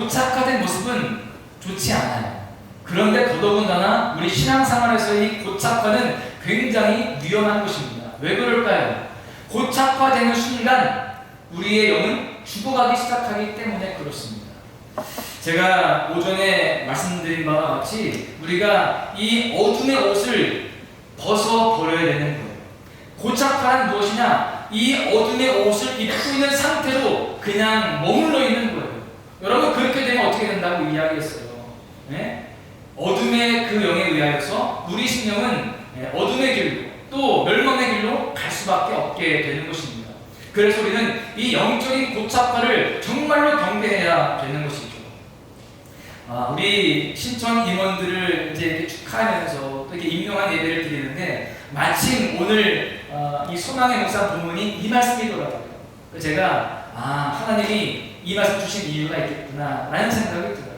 고착화된 모습은 좋지 않아요. 그런데 더더군다나 우리 신앙생활에서의 고착화는 굉장히 위험한 것입니다. 왜 그럴까요? 고착화되는 순간 우리의 영은 죽어가기 시작하기 때문에 그렇습니다. 제가 오전에 말씀드린 바와 같이 우리가 이 어둠의 옷을 벗어 버려야 되는 거예요. 고착화는 무엇이냐? 이 어둠의 옷을 입고 있는 상태로 그냥 머물러 있는 거예요. 여러분 그렇게 되면 어떻게 된다고 이야기했어요. 네? 어둠의 그 영에 의하여서 우리 신령은 예, 어둠의 길로 또 멸망의 길로 갈 수밖에 없게 되는 것입니다. 그래서 우리는 이 영적인 고착화를 정말로 경계해야 되는 것이죠. 아, 우리 신청 임원들을 이제 축하하면서 또 이렇게 임명한 예배를 드리는데 마침 오늘 어, 이 소망의 목사 본문이 이 말씀이더라고요. 제가 아 하나님이 이 말씀 주신 이유가 있겠구나라는 생각이 들어요.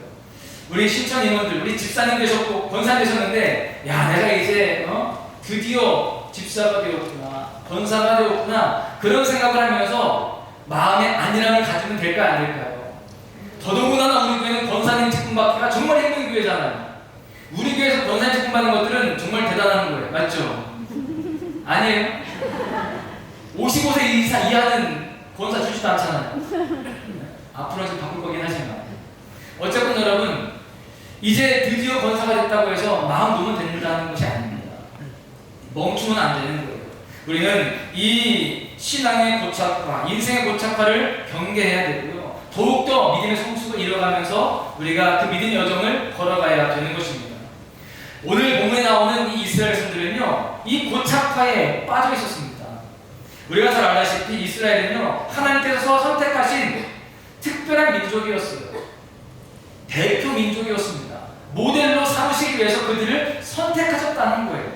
우리 신청 임원들, 우리 집사님 되셨고 권사 되셨는데 야 내가 이제 어? 드디어 집사가 되었구나, 권사가 되었구나 그런 생각을 하면서 마음의 안일함을 가지면 될까 안 될까요? 더더군다나 우리 교회는 권사님 직분 받기가 정말 힘든 교회잖아요. 우리 교회에서 권사님 직분 받는 것들은 정말 대단한 거예요. 맞죠? 아니에요? 55세 이사 이하는 권사 주지도 않잖아요. 앞으로 좀 바꿀 거긴 하지만. 어쨌든 여러분, 이제 드디어 권사가 됐다고 해서 마음 놓으면 된다는 것이 아닙니다. 멈추면 안 되는 거예요. 우리는 이 신앙의 고착화, 인생의 고착화를 경계해야 되고요. 더욱더 믿음의 성숙을 이뤄가면서 우리가 그 믿음의 여정을 걸어가야 되는 것입니다. 오늘 본문에 나오는 이 이스라엘 선들은요, 이 고착화에 빠져 있었습니다. 우리가 잘 알다시피 이스라엘은요, 하나님께서 선택하신 특별한 민족이었어요. 대표 민족이었습니다. 모델로 삼으시기 위해서 그들을 선택하셨다는 거예요.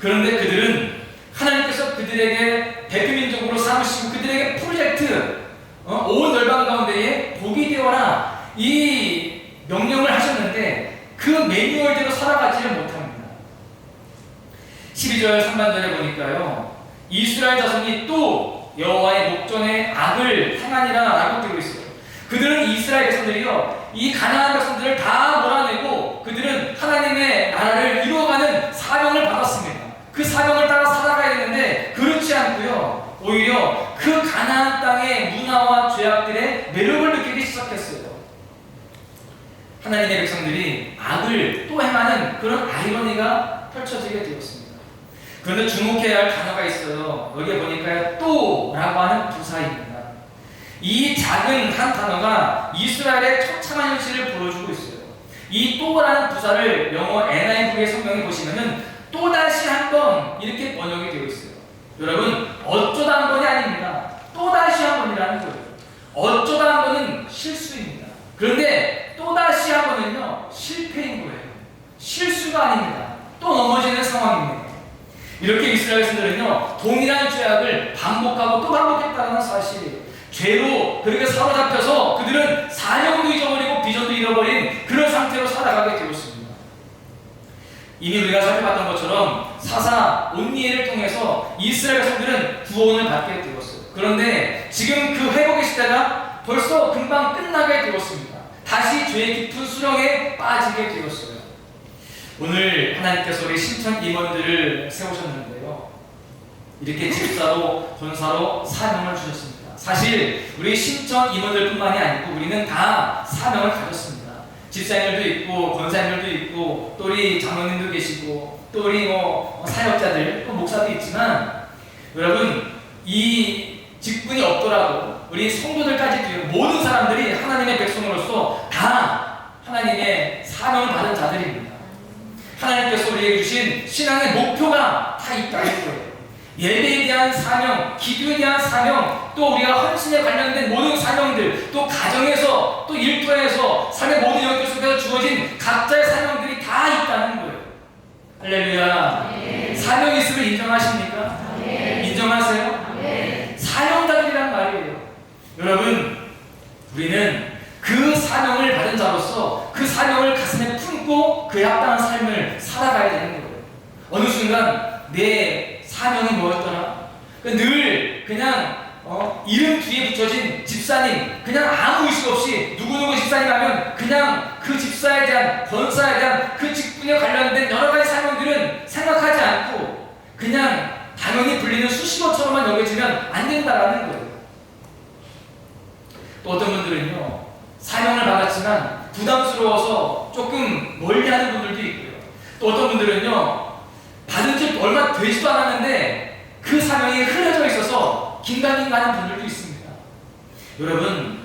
그런데 그들은 하나님께서 그들에게 대표 민족으로 삼으시고 그들에게 프로젝트 어? 온 열방 가운데에 복이 되어라 이 명령을 하셨는데 그 매뉴얼대로 살아가지를 못합니다. 12절 3반절에 보니까요. 이스라엘 자손이 또 여호와의 목전에 악을 행하니라라고 되고 있어요. 그들은 이스라엘 백성들이요 이 가나안 백성들을 다 몰아내고 그들은 하나님의 나라를 이루어가는 사명을 받았습니다. 그 사명을 따라 살아가야 되는데 그렇지 않고요 오히려 그 가나안 땅의 문화와 죄악들의 매력을 느끼기 시작했어요. 하나님의 백성들이 악을 또 행하는 그런 아이러니가 펼쳐지게 되었습니다. 그런데 주목해야 할 단어가 있어요. 여기에 보니까 또라고 하는 부사입니다. 이 작은 한 단어가 이스라엘의 처참한 현실을 보여주고 있어요. 이 또라는 부사를 영어 NIV의 성경에 보시면은 또다시 한 번 이렇게 번역이 되어 있어요. 여러분 어쩌다 한 번이 아닙니다. 또다시 한 번이라는 거예요. 어쩌다 한 번은 실수입니다. 그런데 또다시 한 번은요 실패인 거예요. 실수가 아닙니다. 또 넘어지는 상황입니다. 이렇게 이스라엘 신들은요 동일한 죄악을 반복하고 또 반복했다는 사실이에요. 죄로 그렇게 사로잡혀서 그들은 사명도 잊어버리고 비전도 잃어버린 그런 상태로 살아가게 되었습니다. 이미 우리가 살펴봤던 것처럼 사사 온니엘을 통해서 이스라엘 백성들은 구원을 받게 되었어요. 그런데 지금 그 회복의 시대가 벌써 금방 끝나게 되었습니다. 다시 죄의 깊은 수렁에 빠지게 되었어요. 오늘 하나님께서 우리 신천 임원들을 세우셨는데요. 이렇게 집사로, 권사로 사명을 주셨습니다. 사실 우리 신천 임원들뿐만이 아니고 우리는 다 사명을 가졌습니다. 집사님들도 있고 권사님들도 있고 또 우리 장로님도 계시고 또 우리 뭐 사역자들 또 목사도 있지만 여러분 이 직분이 없더라도 우리 성도들까지 모든 사람들이 하나님의 백성으로서 다 하나님의 사명을 받은 자들입니다. 하나님께서 우리에게 주신 신앙의 목표가 다 있다는 거예요. 예배에 대한 사명, 기도에 대한 사명, 또 우리가 헌신에 관련된 모든 사명들, 또 가정에서, 또 일터에서, 삶의 모든 영역 속에서 주어진 각자의 사명들이 다 있다는 거예요. 할렐루야. 네. 사명 있음을 인정하십니까? 인정하세요? 사명자들이란 말이에요. 여러분, 우리는 그 사명을 받은 자로서 그 사명을 가슴에 품고 그에 합당한 삶을 살아가야 되는 거예요. 어느 순간 내 사명이 뭐였더라? 그늘 그냥 어, 이름 뒤에 붙여진 집사님 그냥 아무 의식 없이 누구누구 집사님 하면 그냥 그 집사에 대한 권사에 대한 그 직분에 관련된 여러 가지 사명들은 생각하지 않고 그냥 당연히 불리는 수식어처럼만 여겨지면 안 된다라는 거예요. 또 어떤 분들은요 사명을 받았지만 부담스러워서 조금 멀리 하는 분들도 있고요. 또 어떤 분들은요 받은 지 얼마 되지도 않았는데 그 사명이 흐려져 있어서 긴가민가 하는 분들도 있습니다. 여러분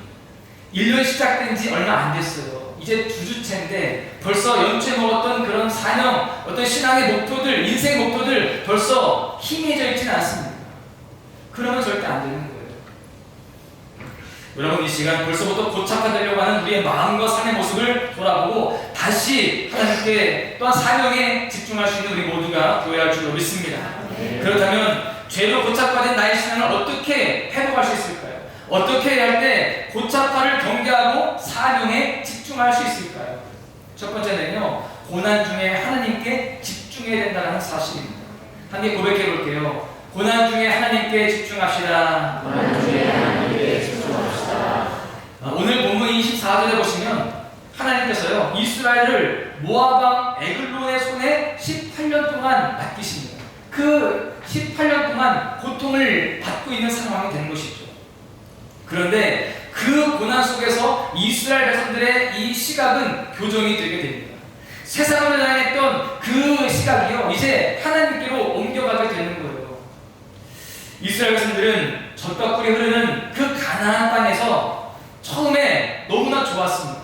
1년 시작된 지 얼마 안 됐어요. 이제 두 주째인데 벌써 연초에 먹었던 그런 사명, 어떤 신앙의 목표들, 인생 목표들 벌써 희미해져 있지는 않습니다. 그러면 절대 안 거예요. 여러분 이 시간 벌써부터 고착화되려고 하는 우리의 마음과 삶의 모습을 돌아보고 다시 하나님께 또한 사명에 집중할 수 있는 우리 모두가 되어야 할 줄로 믿습니다. 그렇다면 죄로 고착화된 나의 신앙을 어떻게 회복할 수 있을까요? 어떻게 해야 할때 고착화를 경계하고 사명에 집중할 수 있을까요? 첫 번째는요 고난 중에 하나님께 집중해야 된다는 사실입니다. 함께 고백해 볼게요. 고난 중에 하나님께 집중합시다. 아, 오늘 본문 24절에 보시면 하나님께서요 이스라엘을 모아방 에글론의 손에 18년 동안 맡기십니다. 그 18년 동안 고통을 받고 있는 상황이 된 것이죠. 그런데 그 고난 속에서 이스라엘 백성들의 이 시각은 교정이 되게 됩니다. 세상으로 향했던 그 시각이요 이제 하나님께로 옮겨가게 되는 거예요. 이스라엘 백성들은 젖과 꿀이 흐르는 그 가나안 땅에서 처음에 너무나 좋았습니다.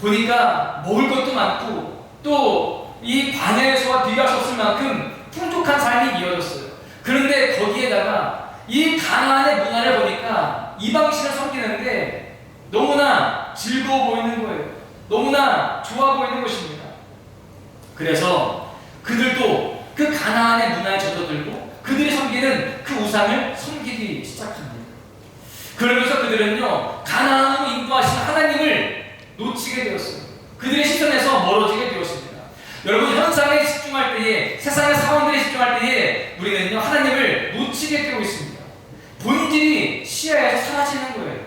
보니까 먹을 것도 많고 또이 광야에서와 비교할 수 없을 만큼 풍족한 삶이 이어졌어요. 그런데 거기에다가 이 가나안의 문화를 보니까 이방신을 섬기는데 너무나 즐거워 보이는 거예요. 너무나 좋아 보이는 것입니다. 그래서 그들도 그 가나안의 문화에 젖어들고 그들이 섬기는 그 우상을 섬기기 시작합니다. 그러면서 그들은요 가나안으로 인도하신 하나님을 놓치게 되었어요. 그들의 시선에서 멀어지게 되었습니다. 여러분 현상에 집중할 때에 세상의 사원들에 집중할 때에 우리는요 하나님을 놓치게 되고 있습니다. 본질이 시야에서 사라지는 거예요.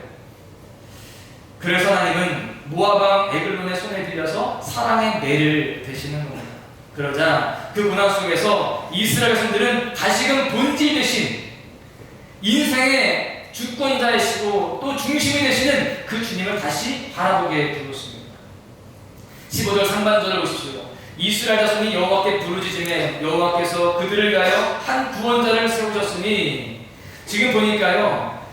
그래서 하나님은 모아방 에글론의 손에 들려서 사랑의 매를 대시는 겁니다. 그러자 그 문화 속에서 이스라엘 백성들은 다시금 본질 대신 인생의 주권자이시고 또 중심이 되시는 그 주님을 다시 바라보게 되었습니다. 15절 상반절을 보십시오. 이스라엘 자손이 여호와께 부르짖으며 여호와께서 그들을 위하여 한 구원자를 세우셨으니 지금 보니까요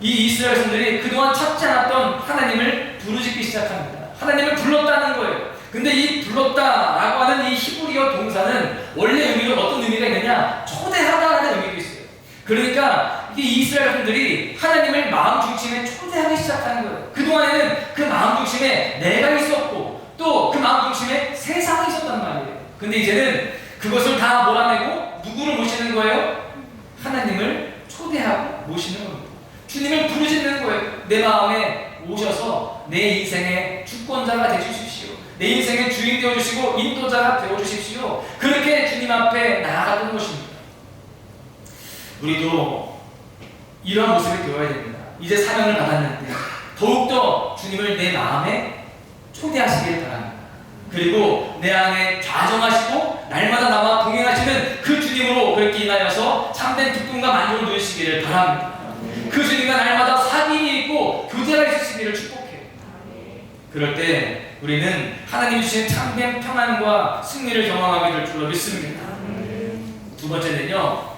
이 이스라엘 자손들이 그동안 찾지 않았던 하나님을 부르짖기 시작합니다. 하나님을 불렀다는 거예요. 근데 이 불렀다라고 하는 이 히브리어 동사는 원래 의미로 어떤 의미가 있느냐 초대하다라는 의미도 있어요. 그러니까 이 이스라엘 분들이 하나님을 마음 중심에 초대하기 시작하는 거예요. 그동안에는 그 마음 중심에 내가 있었고 또 그 마음 중심에 세상이 있었단 말이에요. 근데 이제는 그것을 다 몰아내고 누구를 모시는 거예요? 하나님을 초대하고 모시는 겁니다. 주님을 부르짖는 거예요. 내 마음에 오셔서 내 인생의 주권자가 되주십시오. 내 인생의 주인 되어주시고 인도자가 되어주십시오. 그렇게 주님 앞에 나아가는 것입니다. 우리도 이런 모습이 되어야 됩니다. 이제 사명을 받았는데 더욱더 주님을 내 마음에 초대하시길 바랍니다. 그리고 내 안에 좌정하시고 날마다 나와 동행하시는 그 주님으로 그렇게 인하여서 참된 기쁨과 만족을 누리시기를 바랍니다. 그 주님과 날마다 사귐이 있고 교제가 있으시기를 축복해요. 그럴 때 우리는 하나님 주신 참된 평안과 승리를 경험하게 될 줄로 믿습니다. 두 번째는요.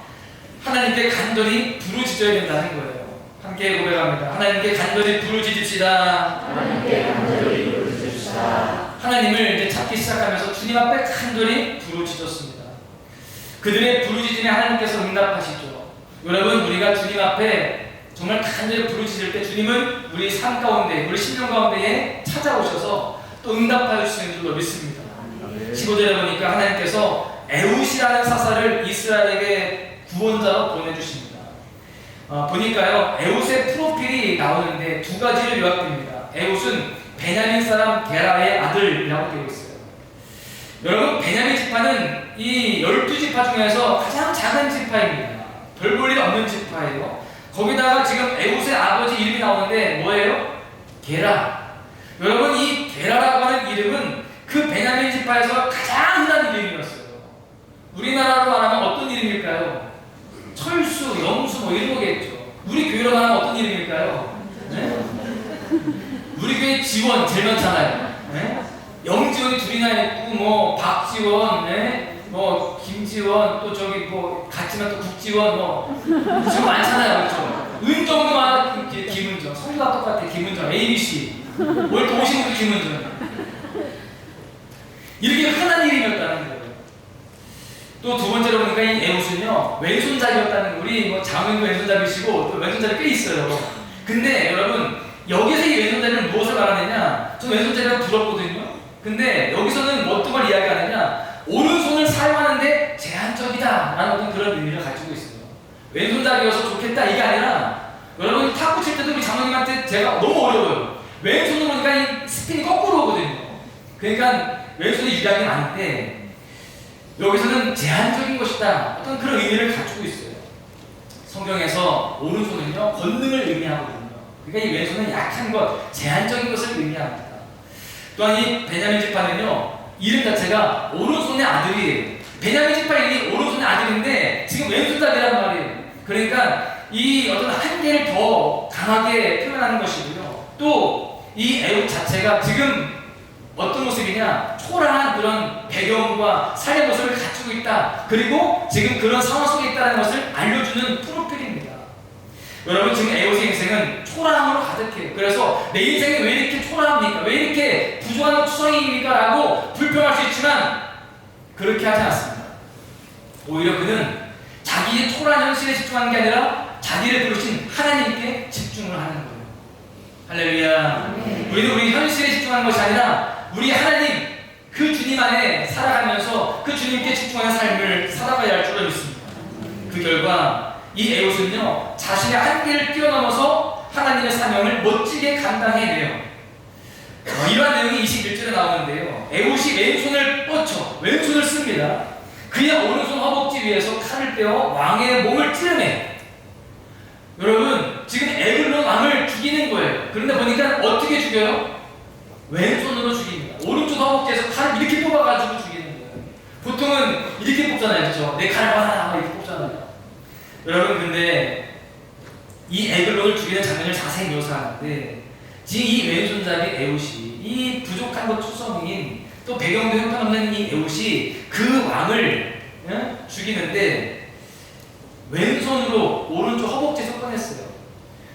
하나님께 간절히 부르짖어야 된다는 거예요. 함께 고백합니다. 하나님께 간절히 부르짖읍시다. 하나님께 간절히 부르짖읍시다. 하나님을 이제 찾기 시작하면서 주님 앞에 간절히 부르짖었습니다. 그들의 부르짖음에 하나님께서 응답하시죠. 여러분 우리가 주님 앞에 정말 간절히 부르짖을 때 주님은 우리 삶 가운데, 우리 심령 가운데에 찾아오셔서 또 응답하여 주시는 줄로 믿습니다. 15절에 보니까 하나님께서 에웃이라는 사사를 이스라엘에게 구원자로 보내주십니다. 어, 보니까요, 에웃의 프로필이 나오는데 두 가지를 요약됩니다. 에웃은 베냐민 사람 게라의 아들이라고 되어 있어요. 여러분, 베냐민 지파는 이 열두 지파 중에서 가장 작은 지파입니다. 별 볼일 없는 지파예요. 거기다가 지금 에웃의 아버지 이름이 나오는데 뭐예요? 게라. 여러분 이 게라라고 하는 이름은 그 베냐민 지파에서 가장 흔한 이름이었어요. 우리나라로 말하면 어떤 이름일까요? 철수, 영수 뭐 이런 거겠죠. 우리 교회로 말하면 어떤 이름일까요? 네? 우리 교회 지원 제일 많잖아요. 네? 영지원이 둘이나 있고 뭐 박지원, 네? 뭐 김지원, 또 저기 뭐 같지만 또 국지원 뭐 지금 많잖아요, 그렇죠? 은정도 많아, 기- 김은정, 성주가 똑같아, 김은정, ABC, 뭘또 오신 분도 김은정. 이렇게 흔한 이름이었다는. 또 두 번째로 보니까 이 에웃은요 왼손잡이였다는 우리 뭐 장은도 왼손잡이시고 또 왼손잡이 꽤 있어요. 근데 여러분 여기서 이 왼손잡이는 무엇을 말하느냐? 저 왼손잡이가 부럽거든요. 근데 여기서는 뭐 어떤 걸 이야기하느냐? 오른손을 사용하는데 제한적이다라는 어떤 그런 의미를 가지고 있어요. 왼손잡이여서 좋겠다 이게 아니라 여러분 탁구 칠 때도 우리 장모님한테 제가 너무 어려워요. 왼손으로 보니까 이 스핀이 거꾸로 오거든요. 그러니까 왼손이 유리하긴 한데 여기서는 제한적인 것이다. 어떤 그런 의미를 가지고 있어요. 성경에서 오른손은요, 권능을 의미하거든요. 그러니까 이 왼손은 약한 것, 제한적인 것을 의미합니다. 또한 이 베냐민 지파는요, 이름 자체가 오른손의 아들이에요. 베냐민 지파 이름이 오른손의 아들인데, 지금 왼손잡이란 말이에요. 그러니까 이 어떤 한계를 더 강하게 표현하는 것이고요. 또 이 애국 자체가 지금 어떤 모습이냐? 초라한 그런 배경과 삶의 모습을 갖추고 있다. 그리고 지금 그런 상황 속에 있다는 것을 알려주는 프로필입니다. 여러분 지금 에오스의 인생은 초라함으로 가득해요. 그래서 내 인생이 왜 이렇게 초라합니까? 왜 이렇게 부족한 투성이입니까? 라고 불평할 수 있지만 그렇게 하지 않습니다. 오히려 그는 자기의 초라한 현실에 집중하는 게 아니라 자기를 부르신 하나님께 집중을 하는 거예요. 할렐루야. 우리는 우리 현실에 집중하는 것이 아니라 우리 하나님 그 주님 안에 살아가면서 그 주님께 집중하는 삶을 살아가야 할 줄로 믿습니다. 그 결과 이 에옷은요 자신의 한계를 뛰어넘어서 하나님의 사명을 멋지게 감당해내요. 어, 이러한 내용이 21절에 나오는데요. 에옷이 왼손을 뻗쳐 왼손을 씁니다. 그의 오른손 허벅지 위에서 칼을 빼어 왕의 몸을 찌르네. 여러분 지금 에글론 왕을 죽이는 거예요. 그런데 보니까 어떻게 죽여요? 왼손으로 죽입니다. 오른쪽 허벅지에서 칼을 이렇게 뽑아가지고 죽이는 거예요. 보통은 이렇게 뽑잖아요, 그렇죠? 내 칼을 받아라 이렇게 뽑잖아요. 여러분 근데 이 에글론을 죽이는 장면을 자세히 묘사하는데 지금 이 왼손잡이 에웃이 이 부족한 것 투성인 또 배경도 형편없는 이 에웃이 그 왕을 예? 죽이는데 왼손으로 오른쪽 허벅지에서 꺼냈어요.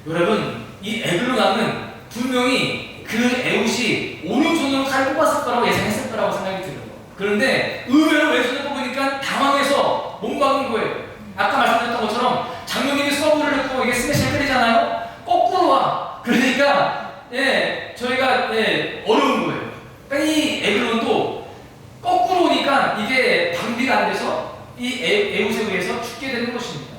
여러분, 이 에글로 왕은 분명히 그 에웃이 오른손으로 칼을 뽑았을 거라고 예상했을 거라고 생각이 들어요. 그런데 의외로 왼손을 뽑으니까 당황해서 못 막은 거예요. 아까 말씀드렸던 것처럼 장로님이 서브를 넣고 이게 스매시를 때리잖아요. 거꾸로 와. 그러니까 예, 저희가 예, 어려운 거예요. 그러니까 이 에글론도 거꾸로 오니까 이게 방비가 안 돼서 이 에, 에웃에 의해서 죽게 되는 것입니다.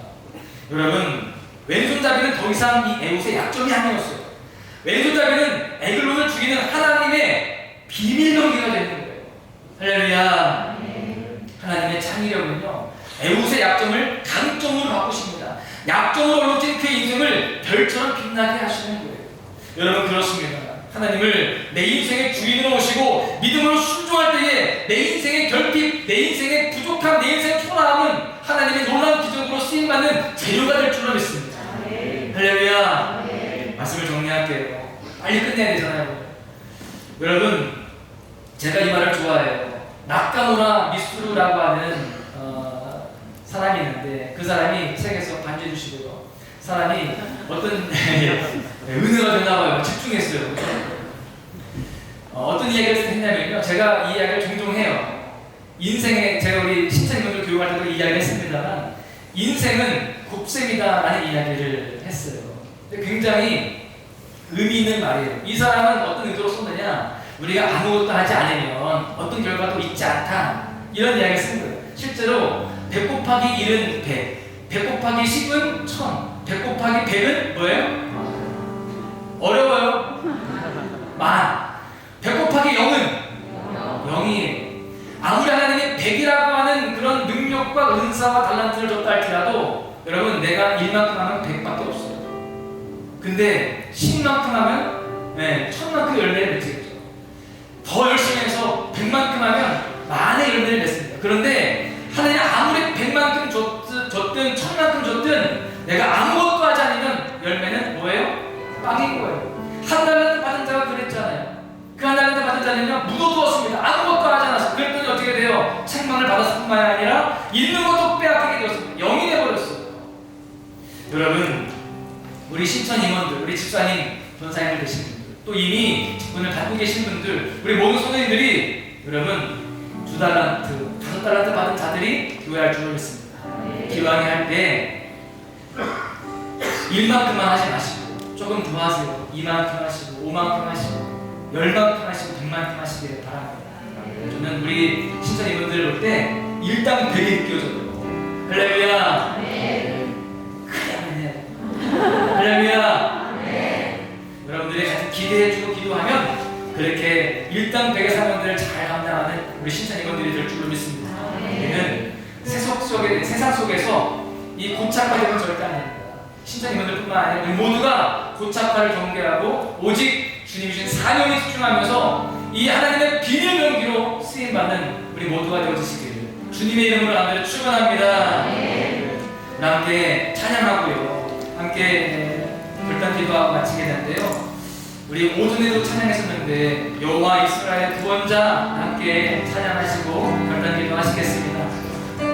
여러분, 왼손잡이는 더 이상 이 에웃의 약점이 아니었어요. 왼손잡이는 에글론을 죽이는 하나님의 비밀 되는 거예요. 할렐루야. 하나님의 창의력은요, 에웃의 약점을 강점으로 바꾸십니다. 약점으로 올라진 그의 인생을 별처럼 빛나게 하시는 거예요. 여러분, 그렇습니다. 하나님을 내 인생의 주인으로 모시고 믿음으로 순종할 때에 내 인생의 결핍, 내 인생의 부족함, 내 인생의 초라함은 하나님의 놀라운 기적으로 쓰임받는 재료가 될 줄로 믿습니다. 할렐루야. 말씀을 정리할게요. 빨리 끝내야 되잖아요. 여러분, 제가 이 말을 좋아해요. 나카무라 미스루라고 하는 어, 사람이 있는데 그 사람이 책에서 반주해 주시고요. 사람이 어떤 은혜가 됐나 봐요. 집중했어요. 어, 어떤 이야기를 했냐면요. 제가 이 이야기를 종종 해요. 인생에 제가 우리 신천님들 교육할 때도 이 이야기를 했습니다만 인생은 곱셈이다라는 이야기를 했어요. 굉장히 의미 있는 말이에요. 이 사람은 어떤 의도로 썼느냐? 우리가 아무것도 하지 않으면 어떤 결과도 있지 않다. 이런 이야기를 쓴 거예요. 실제로 100 곱하기 1은 100, 100 곱하기 10은 1000, 100 곱하기 100은 뭐예요? 어려워요? 만. 100 곱하기 0은 0이에요. 아무리 하나님이 100이라고 하는 그런 능력과 은사와 달란트를 줬다 할지라도 여러분 내가 1만큼 하면 100밖에 없어요. 근데 신만큼 하면 네, 천만큼 열매를 맺겠죠. 더 열심히 해서 백만큼 하면 만의 열매를 맺습니다. 그런데 하나님 아무리 백만큼 줬든, 줬든 천만큼 줬든 내가 아무것도 하지 않으면 열매는 뭐예요? 빵인 거예요. 한 달란트 받은 자가 그랬잖아요. 그한 달란트 받은 자는요 묻어두었습니다. 아무것도 하지 않았어요. 그랬더니 어떻게 돼요? 책망을 받았을 뿐만 아니라 있는 것도 빼앗기게 되었습니다. 영이 되버렸어요. 여러분 우리 신천 임원들, 우리 집사님, 전사님들 분들, 또 이미 직분을 갖고 계신 분들, 우리 모든 소년들이 여러분 두 달란트, 다섯 달란트 받은 자들이 교회할 줄을 믿습니다. 기왕에 할때 일만큼만 하지 마시고 조금 더 하세요. 이만큼 하시고 오만큼 하시고 열만큼 하시고 백만큼 하시길 바랍니다. 저는 우리 신천 임원들 볼때 일당 백이 느껴져요. 할렐루야. 크게 하면 할렐루야. 기대해주고 기도하면 그렇게 일당 백의 사명들을 잘 감당하는 우리 신천 임원들이 될 줄로 믿습니다. 우리는 세상 속에 세상 속에서 이 고착화되면 절대 안 됩니다. 신천 임원들뿐만 아니라 우리 모두가 고착화를 경계하고 오직 주님이 주신 사명에 집중하면서 이 하나님의 비밀 경기로 쓰임 받는 우리 모두가 되어주시기를 주님의 이름으로 아멘 축원합니다. 우리 함께 찬양하고요. 함께 불단 기도하고 마치게 되는데요. 우리 오전에도 찬양했었는데 여호와 이스라엘 구원자 함께 찬양하시고 결단 기도 하시겠습니다.